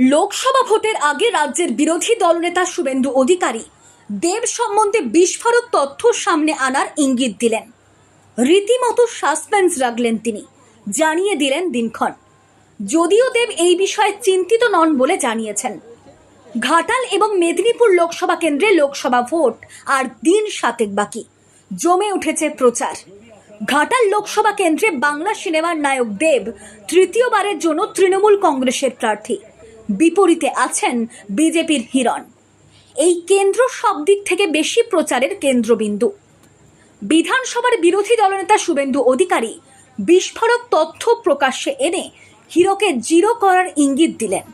লোকসভা ভোটের আগে রাজ্যের বিরোধী দলনেতা শুভেন্দু অধিকারী দেব সম্বন্ধে বিস্ফোরক তথ্য সামনে আনার ইঙ্গিত দিলেন। রীতিমতো সাসপেন্স রাখলেন তিনি, জানিয়ে দিলেন দিনক্ষণ। যদিও দেব এই বিষয়ে চিন্তিত নন বলে জানিয়েছেন। ঘাটাল এবং মেদিনীপুর লোকসভা কেন্দ্রে লোকসভা ভোট আর দিন সাতেক বাকি। জমে উঠেছে প্রচার। ঘাটাল লোকসভা কেন্দ্রে বাংলা সিনেমার নায়ক দেব তৃতীয়বারের জন্য তৃণমূল কংগ্রেসের প্রার্থী। বিপরীতে আছেন বিজেপির হিরণ। এই কেন্দ্র সব দিক থেকে বেশি প্রচারের কেন্দ্রবিন্দু। বিধানসভার বিরোধী দলনেতা শুভেন্দু অধিকারী বিস্ফোরক তথ্য প্রকাশ্যে এনে হিরোকে জিরো করার ইঙ্গিত দিলেন।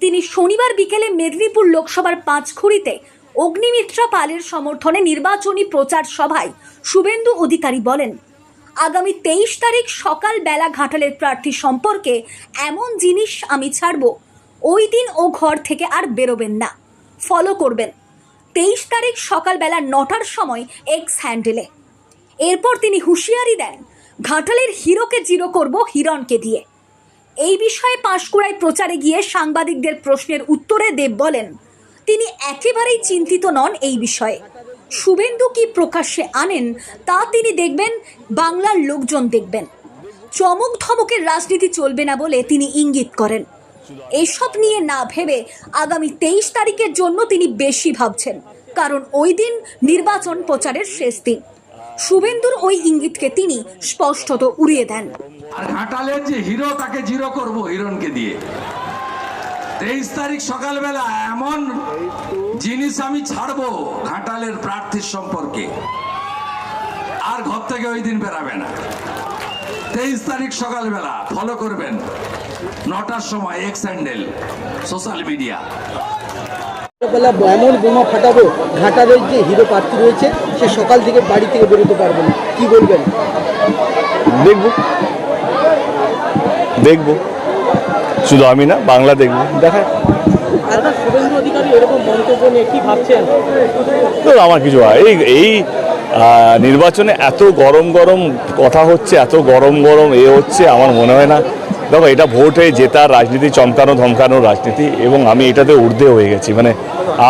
তিনি শনিবার বিকেলে মেদিনীপুর লোকসভার পাঁচখুড়িতে অগ্নিমিত্রা পালের সমর্থনে নির্বাচনী প্রচার সভায় শুভেন্দু অধিকারী বলেন, আগামী তেইশ তারিখ সকাল বেলা ঘাটালের প্রার্থী সম্পর্কে এমন জিনিস আমি ছাড়ব ওই দিন ও ঘর থেকে আর বেরোবেন না। ফলো করবেন। তেইশ তারিখ সকালবেলা নটার সময় এক্স হ্যান্ডেলে। এরপর তিনি হুঁশিয়ারি দেন, ঘাটালের হিরোকে জিরো করব হিরণকে দিয়ে। এই বিষয়ে পাঁশকুড়ায় প্রচারে গিয়ে সাংবাদিকদের প্রশ্নের উত্তরে দেব বলেন, তিনি একেবারেই চিন্তিত নন এই বিষয়ে। শুভেন্দু কি প্রকাশ্যে আনেন তা তিনি দেখবেন, বাংলার লোকজন দেখবেন। চমক ধমকের রাজনীতি চলবে না বলে তিনি ইঙ্গিত করেন। এসব নিয়ে না ভেবে আগামী তেইশ তারিখের জন্য তিনি বেশি ভাবছেন, কারণ ওই দিন নির্বাচন প্রচারের শেষ দিন। শুভেন্দুর ওই ইঙ্গিতকে তিনি স্পষ্টত উড়িয়ে দেন। আর যে হিরো তাকে জিরো দিয়ে। তেইশ তারিখ সকালবেলা এমন জিনিস আমি ছাড়বো ঘাটালের প্রার্থীর সম্পর্কে। আর ঘর থেকে ওই দিন বেরাবে না। তেইশ তারিখ সকালবেলা ফলো করবেন। নটার সময় এক্স হ্যান্ডেল সোশ্যাল মিডিয়া বেলা এমন বোমা ফাটাবো ঘাটালের যে হিরো প্রার্থী রয়েছে সে সকাল থেকে বাড়ি থেকে বেরোতে পারবে না। কি বলবেন? দেখব। দেখব। শুধু আমি না বাংলা দেখব। দেখা দাদা শুভেন্দু অধিকারী এরকম মন্তব্য নিয়ে কি ভাবছেন? তো আমার কিছু এই এই আহ, নির্বাচনে এত গরম গরম কথা হচ্ছে এত গরম গরম এ হচ্ছে আমার মনে হয় না দেখো, এটা ভোটে জেতার রাজনীতি, চমকানো, ধমকানো রাজনীতি, এবং আমি এটাতে ঊর্ধ্বে হয়ে গেছি। মানে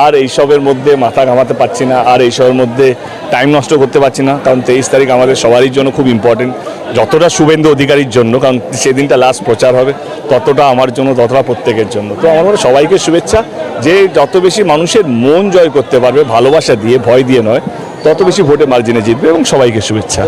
আর এইসবের মধ্যে মাথা ঘামাতে পারছি না, আর এইসবের মধ্যে টাইম নষ্ট করতে পারছি না, কারণ তেইশ তারিখ আমাদের সবারই জন্য খুব ইম্পর্টেন্ট যতটা শুভেন্দু অধিকারীর জন্য, কারণ সেদিনটা লাস্ট প্রচার হবে, ততটা আমার জন্য, ততটা প্রত্যেকের জন্য। তো আমার মনে সবাইকে শুভেচ্ছা। যে যত বেশি মানুষের মন জয় করতে পারবে, ভালোবাসা দিয়ে, ভয় দিয়ে নয়, তত বেশি ভোটে মার্জিনে জিতবে, এবং সবাইকে শুভেচ্ছা।